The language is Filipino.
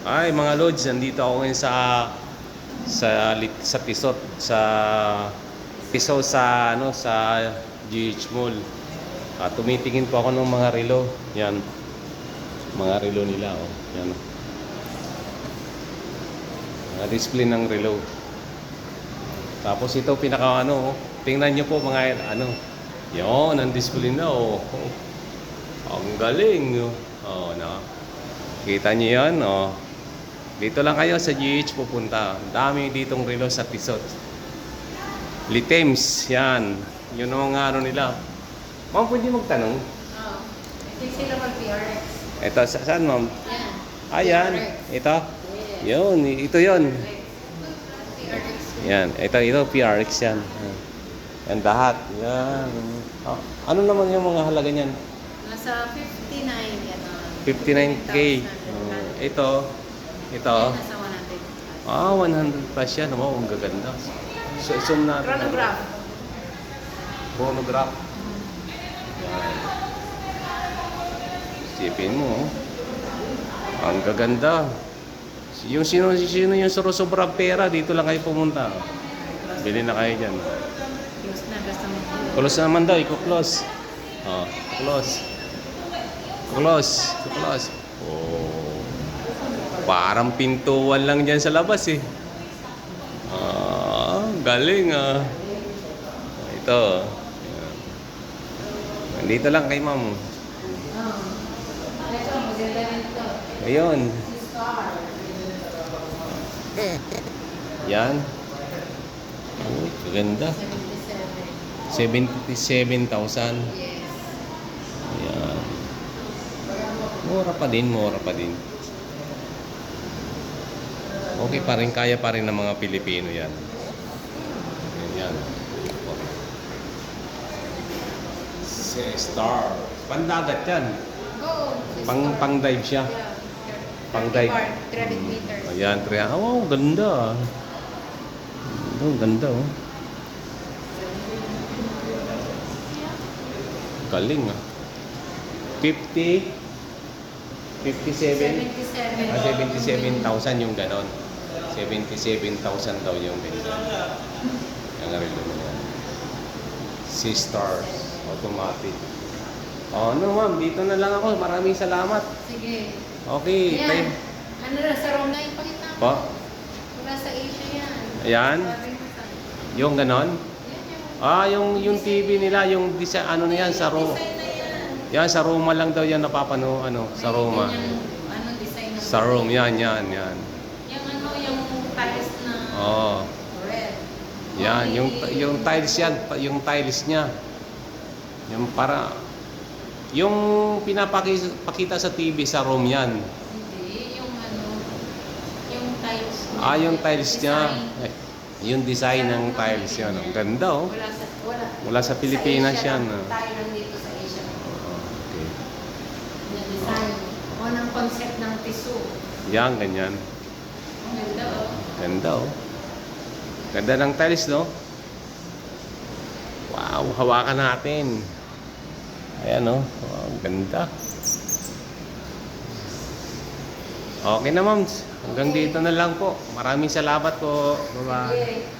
Ay, mga lods, nandito ako ngayon sa sa sa Pisot sa Piso sa ano sa GH Mall. At tumitingin po ako ng mga relo. Yan. Mga relo nila oh. Yan. Mga display ng relo. Tapos ito pinaka ano, oh. tingnan niyo po mga ano. Yon, ang display na oh. oh. Ang galing oh. Oh, na. Kita niyo 'yan, oh. Dito lang kayo sa GH pupunta. Dami ditong relo sa Pisot. Litems, yan. Yun ang mga ano nila. Ma'am, pwede magtanong? Oo. Hindi sila mag-PRX. Ito, sa, saan ma'am? Yan. Ah, yan. Ito? Yes. Yun, ito yun. PRX. Yan, ito, ito, PRX yan. Yan. Lahat. Yan. Ah, ano naman yung mga halaga niyan? Nasa 59 yan. ah. 59K. Oh, ito, ito. Nasa 100. Ah, 100 plus yan. Wow, ang gaganda. So, zoom natin. Chronograph. Chronograph. Yan. Isipin mo, oh. ang gaganda. Yung sino, sino yung sobrang pera, dito lang kayo pumunta. Bili na kayo dyan. Close na. Basta mo. Close na naman daw, iko-close. Oh, close. Close. Close. Oh. Parang pintuan lang dyan sa labas eh. Ah, galing ah. Ito. Nandito lang kay ma'am. Ayun. Yan. Uy, ganda. 77. 77,000. Yes. Yan. Mura pa din, mura pa din. Okay pa rin, kaya pa rin ng mga Pilipino yan. Yan. Si Star. Pandagat yan. Go. Pang, pang dive siya. Yeah. Pang 30 dive. bar, 300 meters. Ayan, triya. Oh, ganda. Oh, ganda oh. Galing ah. 50 57 77. Ah, 77,000 yung ganon. 77,000 daw yung ganito. Ang relo mo yan. Sea Stars Automatic. Oh, no ma'am, dito na lang ako. Maraming salamat. Sige. Okay, Yan. tayo. Ano na, sa Rome na yung pakita mo. Po? Wala sa Asia yan. Ayan. Yung ganon. Yan yung Ah, yung yung TV nila, yung design, ano na yan, sa Roma. yan. Yan, sa Roma lang daw yan napapano, ano, sa Roma. Anong design Sa Rome, yan, yan, yan. Tiles na Oo. red. Yan, yung yung tiles yan, pa- yung tiles niya. Yung para yung pinapakita sa TV sa room yan. Hindi, yung ano, yung tiles. niya. Ah, yung tiles niya. Design. Eh, yung design ng tiles yan. Ang ganda oh. Wala sa, wala. Wala sa Pilipinas Asia yan, lang. ah. Tayo lang dito sa Asia. Okay. Yung design. O ng concept ng tissue. Yan, ganyan. Ang ganda oh. Ganda oh. Ganda ng tiles, no? Wow, hawakan natin. Ayan oh. Wow, ganda. Okay na, ma'am. Hanggang dito na lang po. Maraming salamat po. Bye-bye.